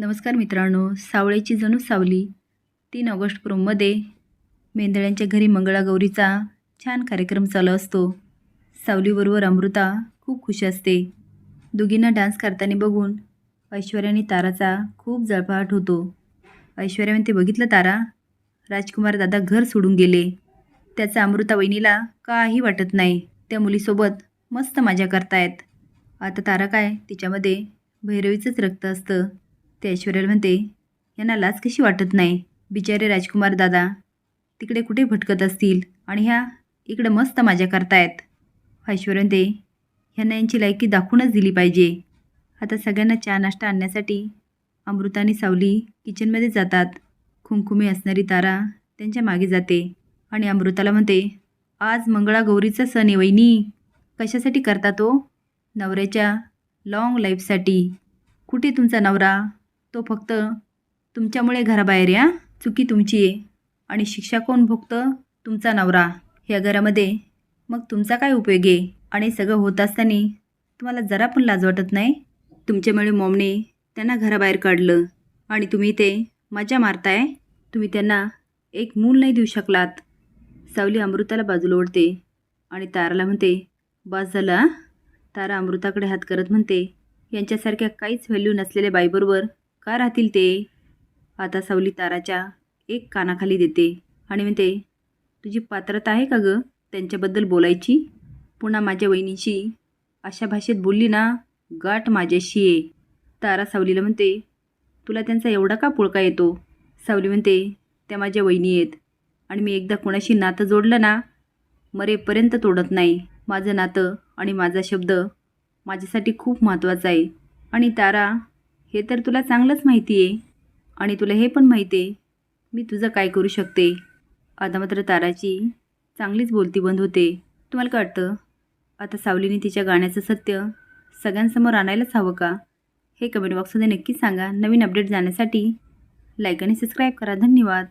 नमस्कार मित्रांनो सावळेची जणू सावली. तीन ऑगस्ट प्रोममध्ये मेंदळ्यांच्या घरी मंगळागौरीचा छान कार्यक्रम चालू असतो. सावलीबरोबर अमृता खूप खुश असते. दोघींना डान्स करताना बघून ऐश्वर्या आणि ताराचा खूप जळपाट होतो. ऐश्वर्या म्हणते बघितलं तारा राजकुमार दादा घर सोडून गेले. त्याचा अमृता वहिनीला काही वाटत नाही. त्या मुलीसोबत मस्त मजा करतायत. आता तारा काय? तिच्यामध्ये भैरवीचंच रक्त असतं. ते ऐश्वर्याला म्हणते यांना लाच कशी वाटत नाही? बिचारे राजकुमार दादा तिकडे कुठे भटकत असतील आणि ह्या इकडे मस्त माझ्या करतायत. ऐश्वर्या म्हणते ह्यांना यांची लायकी दाखवूनच दिली पाहिजे. आता सगळ्यांना चहा नाश्ता आणण्यासाठी अमृता आणि सावली किचनमध्ये जातात. खुमखुमी असणारी तारा त्यांच्या मागे जाते आणि अमृताला म्हणते आज मंगळागौरीचा सण आहे वहिनी. कशासाठी करता तो? नवऱ्याच्या लाँग लाईफसाठी कुठे तुमचा नवरा? तो फक्त तुमच्यामुळे घराबाहेर या. चुकी तुमची आहे. आणि शिक्षा कोण भोगतं? तुमचा नवरा. ह्या घरामध्ये मग तुमचा काय उपयोग आहे? आणि सगळं होत असताना तुम्हाला जरा पण लाज वाटत नाही? तुमच्यामुळे मॉमने त्यांना घराबाहेर काढलं. आणि तुम्ही ते मजा मारताय. तुम्ही त्यांना एक मूल नाही देऊ शकलात. सावली अमृताला बाजूला ओढते. आणि ताराला म्हणते बस झालं तारा अमृताकडे हात करत म्हणते यांच्यासारख्या काहीच व्हॅल्यू नसलेल्या बाईबरोबर का राहतील ते? आता सावली ताराच्या एक कानाखाली देते आणि म्हणते तुझी पात्रता आहे का गं त्यांच्याबद्दल बोलायची? पुन्हा माझ्या वहिनीशी अशा भाषेत बोलली ना गाठ माझ्याशी आहे तारा सावलीला म्हणते तुला त्यांचा एवढा का पुळका येतो? सावली म्हणते त्या माझ्या वहिनी आहेत आणि मी एकदा कोणाशी नातं जोडलं ना मरेपर्यंत तोडत नाही. माझं नातं आणि माझा शब्द माझ्यासाठी खूप महत्त्वाचा आहे. आणि तारा हे तर तुला चांगलंच माहिती आहे आणि तुला हे पण माहिती आहे मी तुझं काय करू शकते? आता मात्र ताराची चांगलीच बोलती बंद होते. तुम्हाला काय वाटतं? आता सावलीने तिच्या गाण्याचं सत्य सगळ्यांसमोर आणायलाच हवं का? हे कमेंट बॉक्समध्ये नक्की सांगा. नवीन अपडेट जाण्यासाठी लाईक आणि सबस्क्राईब करा. धन्यवाद.